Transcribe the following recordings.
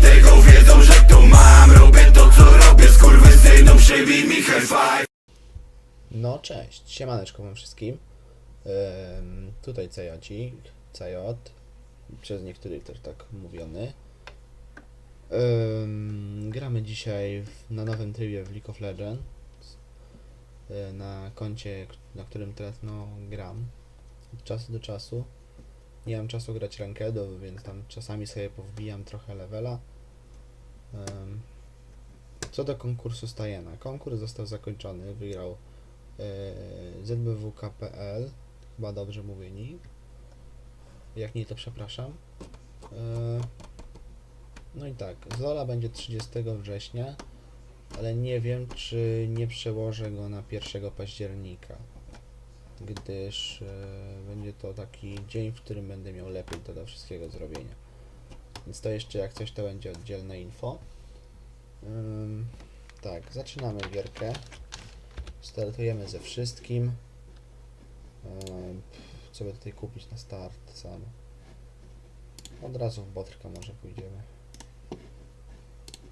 Dlatego wiedzą, że to mam Robię to co robię, skurwysynu przybij mi high No cześć, siemaneczko wam wszystkim. Ym, tutaj Cejocik, Cejot, przez niektórych też tak mówiony. Ym, gramy dzisiaj w, na nowym trybie w League of Legends. y, Na koncie, na którym teraz no gram. Od czasu do czasu. Nie mam czasu grać rankedów, więc tam czasami sobie powbijam trochę levela. Co do konkursu Stajena. Konkurs został zakończony, wygrał Yy, ZBWK.pl chyba dobrze mówię nick jak nie to przepraszam. Yy, no i tak Zola będzie 30 września ale nie wiem czy nie przełożę go na 1 października gdyż yy, będzie to taki dzień, w którym będę miał lepiej do wszystkiego zrobienia więc to jeszcze jak coś to będzie oddzielne info Ym, tak, zaczynamy gierkę Startujemy ze wszystkim. Ehm, Co by tutaj kupić na start sam? Od razu w botrka może pójdziemy.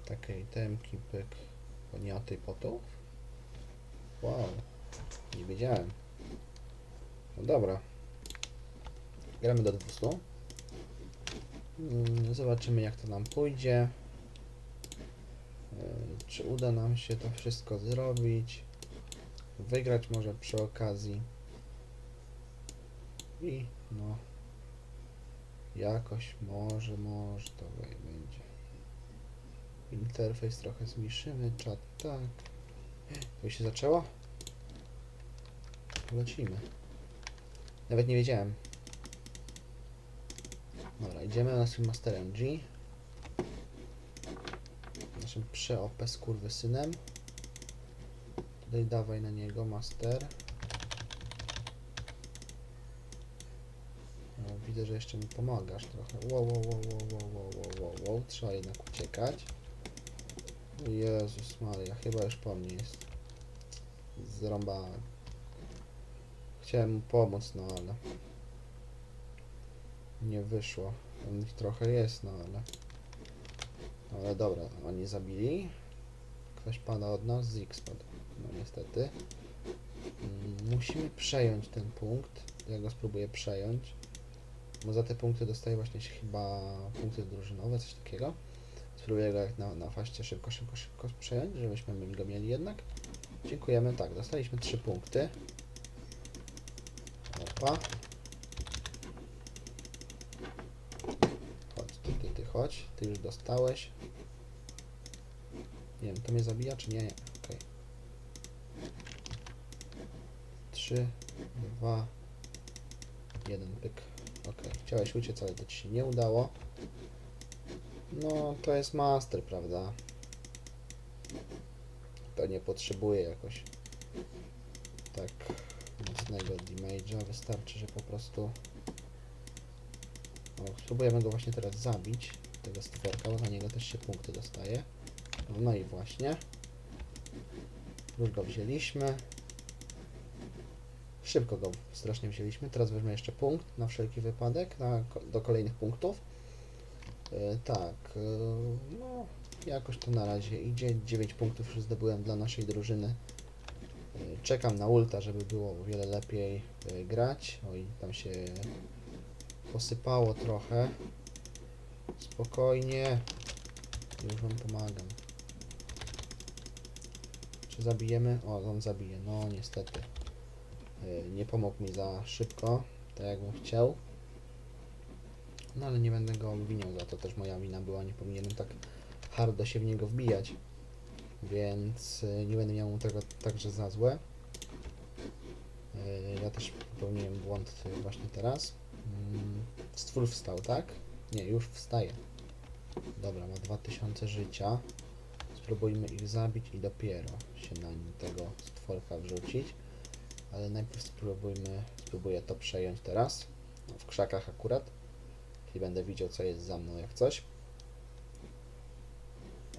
Takie itemki, pyk. Podniaty potów? Wow. Nie wiedziałem. No dobra. Gramy do 200. Mm, Zobaczymy jak to nam pójdzie. Ehm, Czy uda nam się to wszystko zrobić? Wygrać może przy okazji. I no jakoś może, może to będzie. Interfejs trochę zmniejszymy, czat tak. To się zaczęło? lecimy. Nawet nie wiedziałem Dobra, idziemy naszym Masterem G. Naszym kurwy synem. Tutaj dawaj na niego Master. widzę, że jeszcze mi pomagasz trochę. Wow, wow, wow, wow, wow, wow, wow, wow, Trzeba jednak uciekać. Jezus Maria, chyba już po mnie jest. Zrąbałem. Chciałem mu pomóc, no ale... Nie wyszło. Tam ich trochę jest, no ale... Ale dobra, oni zabili. Ktoś pada od nas, Zik spadł. No niestety. Musimy przejąć ten punkt. Ja go spróbuję przejąć. Bo za te punkty dostaję właśnie chyba punkty drużynowe, coś takiego. Spróbuję go jak na, na faście szybko, szybko, szybko przejąć, żebyśmy go mieli jednak. Dziękujemy. Tak, dostaliśmy 3 punkty. Opa. Chodź, ty, ty, ty, chodź. Ty już dostałeś. Nie wiem, to mnie zabija, czy nie? Nie. Okej. 3, 2, 1, pyk. Ok, chciałeś uciec, ale to ci się nie udało. No, to jest master, prawda? To nie potrzebuje jakoś tak mocnego damage'a. Wystarczy, że po prostu... O, spróbujemy go właśnie teraz zabić, tego stworka, bo na niego też się punkty dostaje. No i właśnie. Już go wzięliśmy. Szybko go strasznie wzięliśmy. Teraz weźmy jeszcze punkt na wszelki wypadek na, do kolejnych punktów. E, tak, e, no jakoś to na razie idzie. 9 punktów już zdobyłem dla naszej drużyny. E, czekam na ulta, żeby było o wiele lepiej e, grać. Oj, tam się posypało trochę. Spokojnie. Już wam pomagam. Czy zabijemy? O, on zabije. No niestety. Yy, Nie pomógł mi za szybko, tak jakbym chciał. No ale nie będę go obwiniał za to, też moja wina była, nie powinienem tak hardo się w niego wbijać. Więc yy, nie będę miał mu tego także za złe. Yy, Ja też popełniłem błąd właśnie teraz. Mm, Stwór wstał, tak? Nie, już wstaje. Dobra, ma 2000 życia. Spróbujmy ich zabić i dopiero się na nim tego stworka wrzucić. Ale najpierw spróbujmy, spróbuję to przejąć teraz. W krzakach akurat. Czyli będę widział co jest za mną jak coś.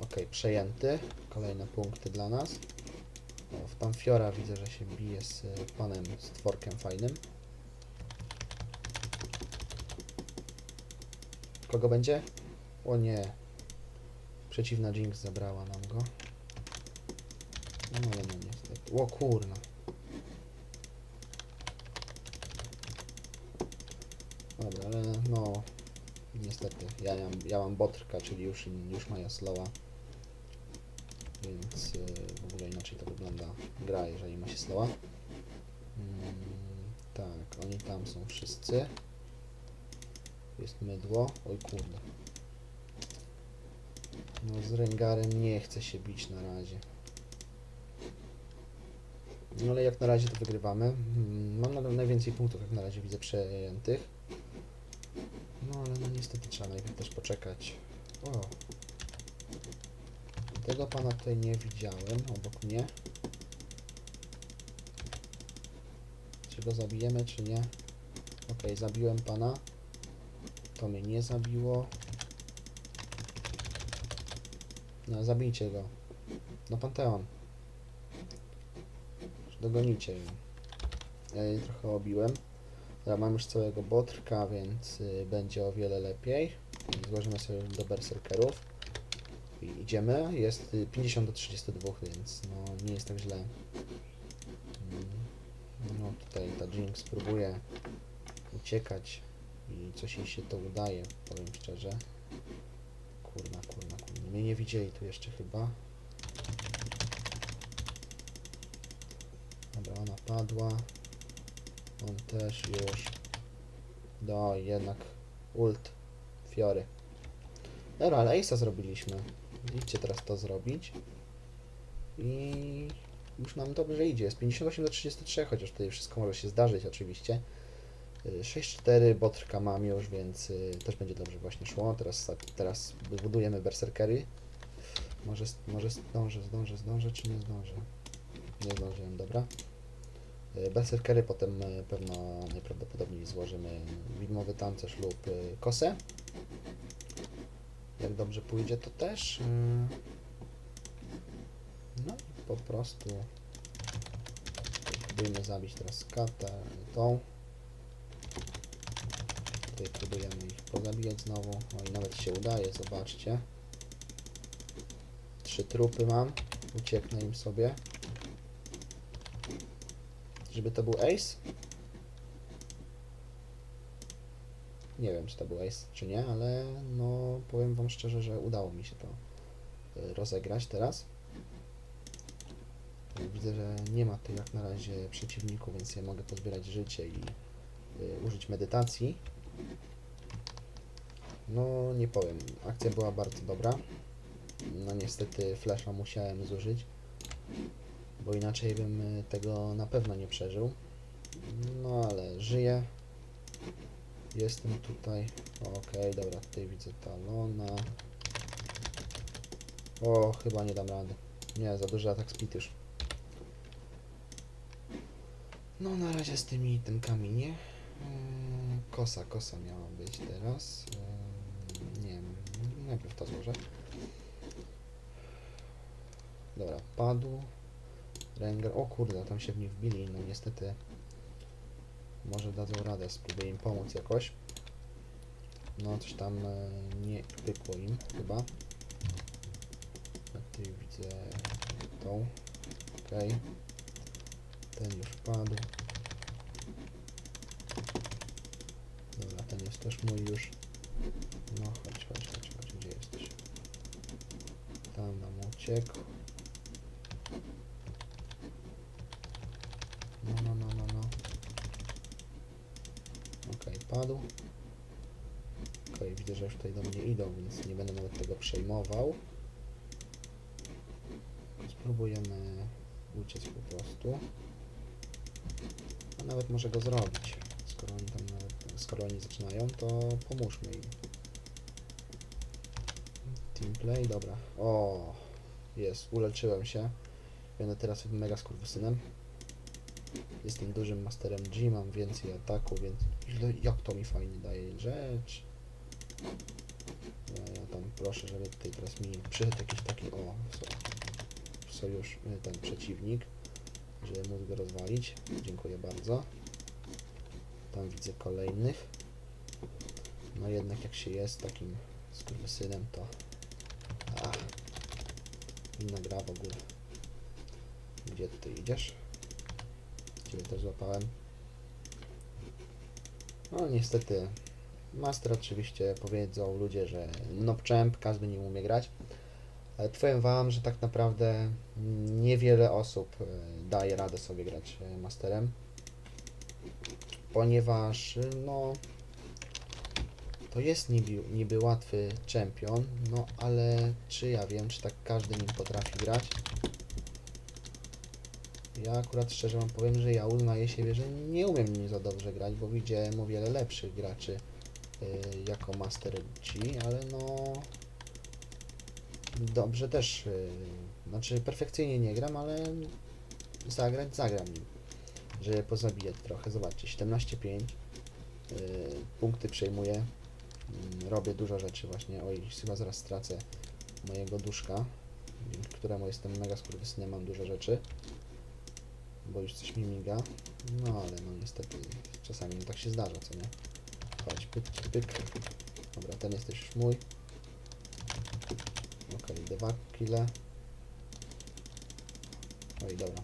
Ok, przejęty. Kolejne punkty dla nas. O, w Pamfiora widzę, że się bije z y, panem stworkiem fajnym. Kogo będzie? O nie. Przeciwna Jinx zabrała nam go. No ale no niestety. O kurna. Dobra, ale no niestety ja mam, ja mam botrka, czyli już, już mają slowa. Więc y, w ogóle inaczej to wygląda gra, jeżeli ma się slowa. Mm, tak, oni tam są wszyscy. Jest mydło. Oj kurde. No z Rengarem nie chce się bić na razie. No ale jak na razie to wygrywamy. Mm, Mam nadal najwięcej punktów jak na razie widzę przejętych. No ale no niestety trzeba najpierw też poczekać. O. Tego pana tutaj nie widziałem obok mnie. Czy go zabijemy, czy nie? Okej, zabiłem pana. To mnie nie zabiło. No, zabijcie go. No, Panteon. Dogonicie go. Ja jej trochę obiłem. Ja mam już całego botrka, więc y, będzie o wiele lepiej. Złożymy sobie do berserkerów. I idziemy. Jest y, 50 do 32, więc no nie jest tak źle. Mm. No tutaj ta Jinx próbuje uciekać coś jej się to udaje, powiem szczerze. Kurna, kurna, kurna. Mnie nie widzieli tu jeszcze chyba. Dobra, ona padła. On też już. No, jednak ult Fiory. Dobra, ale Ace'a zrobiliśmy. Idźcie teraz to zrobić. I już nam dobrze idzie. Jest 58 do 33, chociaż tutaj wszystko może się zdarzyć oczywiście. Y, 6-4 botrka mam już, więc y, też będzie dobrze właśnie szło. Teraz, teraz budujemy berserkery. Może, może zdążę, zdążę, zdążę, czy nie zdążę? Nie zdążyłem, dobra. Y, Berserkery potem y, pewno najprawdopodobniej złożymy widmowy tancerz lub kosę. Jak dobrze pójdzie, to też. No i po prostu próbujemy zabić teraz katę, tą. Tutaj próbujemy ich pozabijać znowu. O i nawet się udaje, zobaczcie. Trzy trupy mam. Ucieknę im sobie. Żeby to był ace? Nie wiem, czy to był ace, czy nie, ale no powiem wam szczerze, że udało mi się to y, rozegrać teraz. Widzę, że nie ma tu jak na razie przeciwników, więc ja mogę pozbierać życie i y, użyć medytacji. No nie powiem, akcja była bardzo dobra. No niestety flasha musiałem zużyć, bo inaczej bym y, tego na pewno nie przeżył. No ale żyję. Jestem tutaj. Okej, dobra, tutaj widzę talona. O, chyba nie dam rady. Nie, za duży atak speed już. No na razie z tymi itemkami nie. Eee, Kosa, kosa miała być teraz. Najpierw to złożę. Dobra, padł. Rengar, o kurde, tam się w nich wbili, no niestety. Może dadzą radę, spróbuję im pomóc jakoś. No, coś tam e, nie pykło im chyba. Ja tutaj widzę tą. Okej. Ten już padł. Dobra, ten jest też mój już. No, chodź, chodź, chodź, chodź, gdzie jesteś? Tam nam uciekł. No, no, no, no, no. Okej, padł. Okej, widzę, że już tutaj do mnie idą, więc nie będę nawet tego przejmował. Spróbujemy uciec po prostu. A nawet może go zrobić. Skoro oni tam skoro oni zaczynają, to pomóżmy im. Teamplay, dobra. O, jest, uleczyłem się. Będę teraz mega skurwysynem. Jestem dużym masterem G, mam więcej ataku, więc jak to mi fajnie daje rzecz. Ja, ja tam proszę, żeby tutaj teraz mi przyszedł jakiś taki, o, so, sojusz, y, ten przeciwnik, żeby móc go rozwalić. Dziękuję bardzo. Tam widzę kolejnych. No jednak jak się jest takim skurwysynem, to. Inna gra w ogóle. Gdzie ty idziesz? Ciebie też złapałem. No niestety. Master oczywiście powiedzą ludzie, że no champ, każdy nie umie grać. Ale powiem wam, że tak naprawdę niewiele osób e, daje radę sobie grać e, masterem. Ponieważ e, no to jest niby, niby łatwy czempion, no ale czy ja wiem, czy tak każdy nim potrafi grać? Ja akurat szczerze wam powiem, że ja uznaję siebie, że nie umiem nim za dobrze grać, bo widziałem o wiele lepszych graczy y, jako Master G, ale no dobrze też, y, znaczy perfekcyjnie nie gram, ale zagrać zagram nim, żeby pozabijać trochę. Zobaczcie, 17-5, y, punkty przejmuję, robię dużo rzeczy właśnie. Oj, chyba zaraz stracę mojego duszka, któremu jestem mega skurwysynem, mam dużo rzeczy, bo już coś mi miga. No ale no niestety czasami tak się zdarza, co nie? Chodź, pyk, pyk. Dobra, ten jesteś już mój. Okej, dwa kile. Oj, dobra.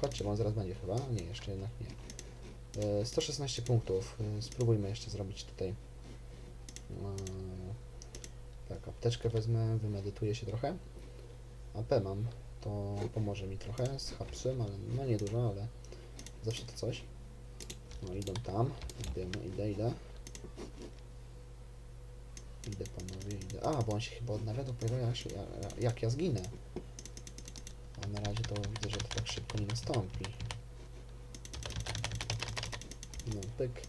Chodźcie, bo on zaraz będzie chyba. Nie, jeszcze jednak nie. E, 116 punktów. E, Spróbujmy jeszcze zrobić tutaj. E, Tak, apteczkę wezmę, wymedytuję się trochę. AP mam, to pomoże mi trochę z hapsem, ale no nie dużo, ale zawsze to coś. No idą tam, idę, idę, idę. Idę panowie, idę. A, bo on się chyba odnawia dopiero jak, jak, jak ja zginę. A na razie to widzę, że to tak szybko nie nastąpi. No, pyk.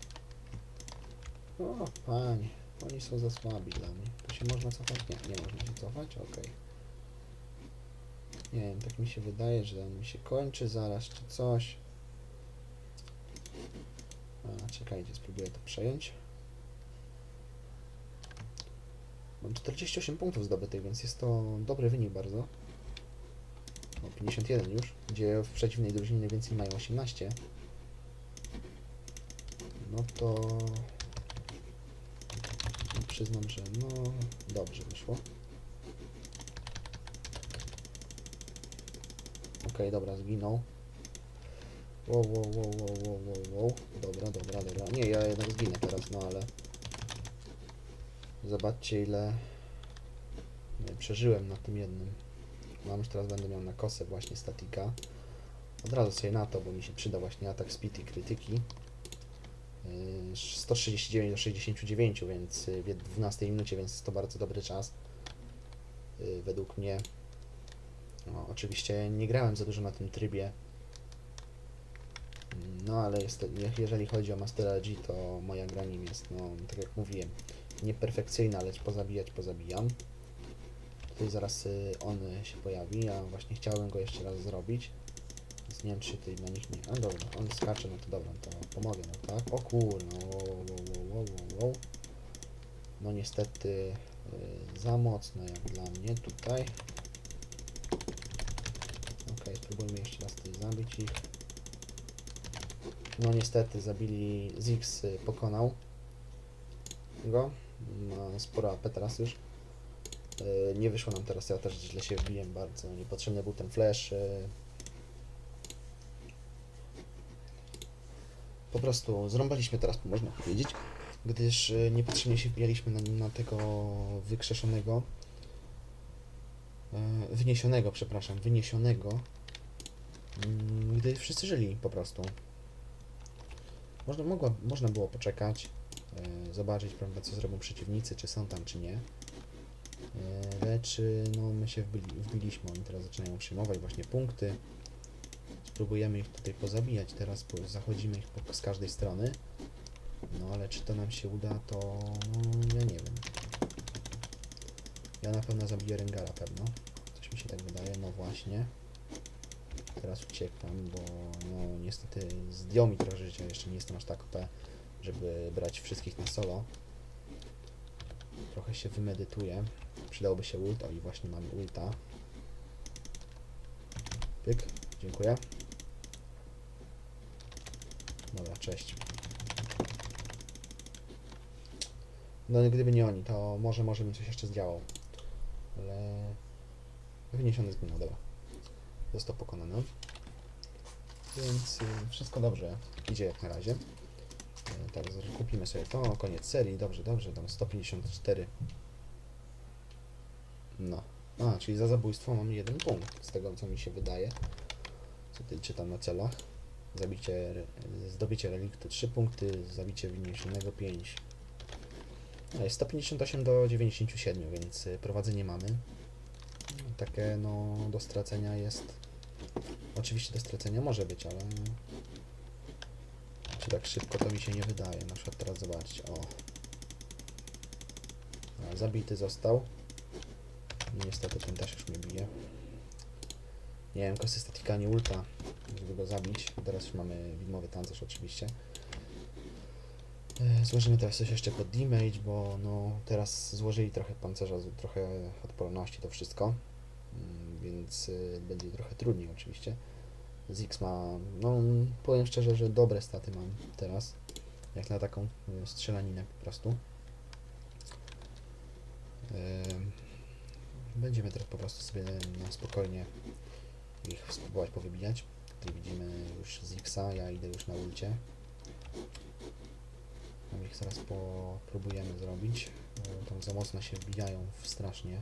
O, panie, oni są za słabi dla mnie. Tu się można cofać? Nie, nie można się cofać? Okej. Nie wiem, tak mi się wydaje, że on mi się kończy zaraz, czy coś. A, czekajcie, spróbuję to przejąć. Mam 48 punktów zdobytych, więc jest to dobry wynik bardzo. O, 51 już, gdzie w przeciwnej drużynie najwięcej mają 18. No to... no Przyznam, że no dobrze wyszło. Okej, dobra, zginął. Wow, wow, wow, wow, wow, wow, wow. Dobra, dobra, dobra. Nie, ja jednak zginę teraz, no ale... Zobaczcie ile przeżyłem na tym jednym. Mam już teraz będę miał na kosę właśnie statika. Od razu sobie na to, bo mi się przyda właśnie atak speed i krytyki. Yy, 139 do 69, więc yy, w 12 minucie, więc to bardzo dobry czas. Yy, Według mnie. No, oczywiście nie grałem za dużo na tym trybie. Mm, No ale jest, je- jeżeli chodzi o Master G, to moja gra nim jest, no tak jak mówiłem, nieperfekcyjna, lecz pozabijać pozabijam. Tutaj zaraz y, on y, się pojawi, a właśnie chciałem go jeszcze raz zrobić. Nie wiem czy tutaj na nich nie... A dobra, on skacze, no to dobra, to pomogę, no tak? O kurno, wow, wow, wow, wow, wow, wow. No niestety y, za mocno jak dla mnie tutaj. Okej, spróbujmy jeszcze raz tutaj zabić ich. No niestety zabili, Zix y, pokonał go. Ma sporo AP teraz już. Y, Nie wyszło nam teraz, ja też źle się wbiłem bardzo. Niepotrzebny był ten flash. y. Po prostu zrąbaliśmy teraz, można powiedzieć, gdyż y, niepotrzebnie się wbijaliśmy na, na tego wykrzeszonego, y, wyniesionego, przepraszam, wyniesionego, mm, gdy wszyscy żyli po prostu. Można, mogła, można było poczekać, e, zobaczyć, prawda, co zrobią przeciwnicy, czy są tam, czy nie. E, lecz no, my się wbili, wbiliśmy, oni teraz zaczynają przyjmować właśnie punkty. Spróbujemy ich tutaj pozabijać, teraz zachodzimy ich po, z każdej strony. No ale czy to nam się uda, to no, ja nie wiem. Ja na pewno zabiję Rengara pewno. Coś mi się tak wydaje, no właśnie. Teraz uciekam, bo no niestety zdjął mi trochę życia, jeszcze nie jestem aż tak OP, żeby brać wszystkich na solo. Trochę się wymedytuję. Przydałby się ult, o i właśnie mam ulta. Pyk, dziękuję. Dobra, cześć. No gdyby nie oni, to może, może bym coś jeszcze zdziałał. ale wyniesiony zginął, dobra. Został pokonany. Więc y, wszystko dobrze idzie jak na razie. Y, Teraz kupimy sobie to, koniec serii, dobrze, dobrze, tam 154. No. A, czyli za zabójstwo mamy jeden punkt, z tego co mi się wydaje. Co ty czytam na celach. Zabicie, zdobycie reliktu 3 punkty, zabicie wyniesionego 5. No jest 158 do 97, więc y, prowadzenie mamy. Takie no do stracenia jest. Oczywiście do stracenia może być, ale czy tak szybko to mi się nie wydaje. Na przykład teraz zobaczcie. O. A, zabity został. Niestety ten też już mnie bije. Nie wiem, kosy statika nie ulta, żeby go zabić. Teraz już mamy widmowy tancerz oczywiście. E, Złożymy teraz coś jeszcze pod damage, bo no teraz złożyli trochę pancerza, trochę odporności to wszystko. Mm, Więc y, będzie trochę trudniej oczywiście. Zix ma, no powiem szczerze, że dobre staty mam teraz. Jak na taką y, strzelaninę po prostu. Em, Będziemy teraz po prostu sobie na spokojnie ich spróbować powybijać. Tutaj widzimy już Zixa, ja idę już na ulcie. Tam ich zaraz popróbujemy zrobić. E, Tam za mocno się wbijają strasznie.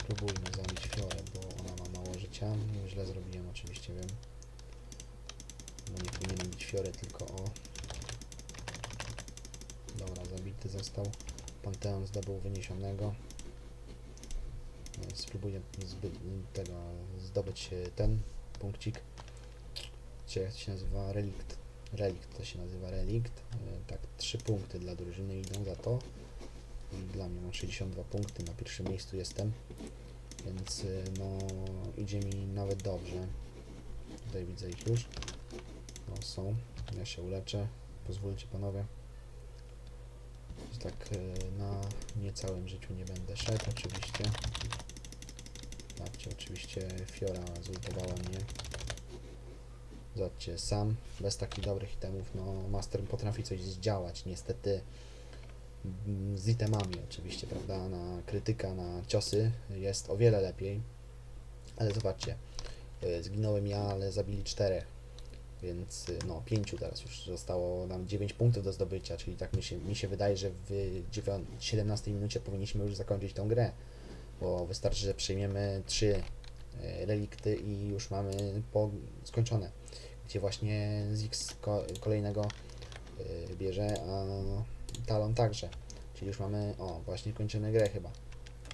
Spróbujmy zabić Fiorę, bo ona ma mało życia. No, Źle zrobiłem oczywiście, wiem. Bo nie powinienem bić Fiorę, tylko o... Dobra, zabity został. Panteon zdobył wyniesionego. Spróbuję zbyt, tego zdobyć e, ten punkcik. Czy się nazywa? Relikt. Relikt to się nazywa relikt. E, Tak, trzy punkty dla drużyny idą za to. Dla mnie mam 62 punkty, na pierwszym miejscu jestem. Więc y, no idzie mi nawet dobrze. Tutaj widzę ich już. No są. Ja się uleczę. Pozwólcie panowie. Tak na niecałym życiu nie będę szedł oczywiście. Zobaczcie, oczywiście Fiora zultowała mnie. Zobaczcie, sam, bez takich dobrych itemów, no Master potrafi coś zdziałać. Niestety mm, z itemami oczywiście, prawda, na krytyka, na ciosy jest o wiele lepiej. Ale zobaczcie, y, zginąłem ja, ale zabili czterech. Więc y, no, pięciu teraz już zostało nam 9 punktów do zdobycia, czyli tak mi się, mi się wydaje, że w dziewią- 17 minucie powinniśmy już zakończyć tą grę, bo wystarczy, że przyjmiemy 3 relikty i już mamy po skończone. Gdzie właśnie ko kolejnego y, bierze, a Talon także. Czyli już mamy, o, właśnie kończymy grę chyba.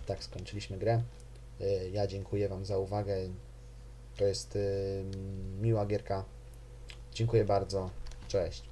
Tak, skończyliśmy grę. Y, Ja dziękuję Wam za uwagę. To jest miła gierka. Dziękuję bardzo. Cześć.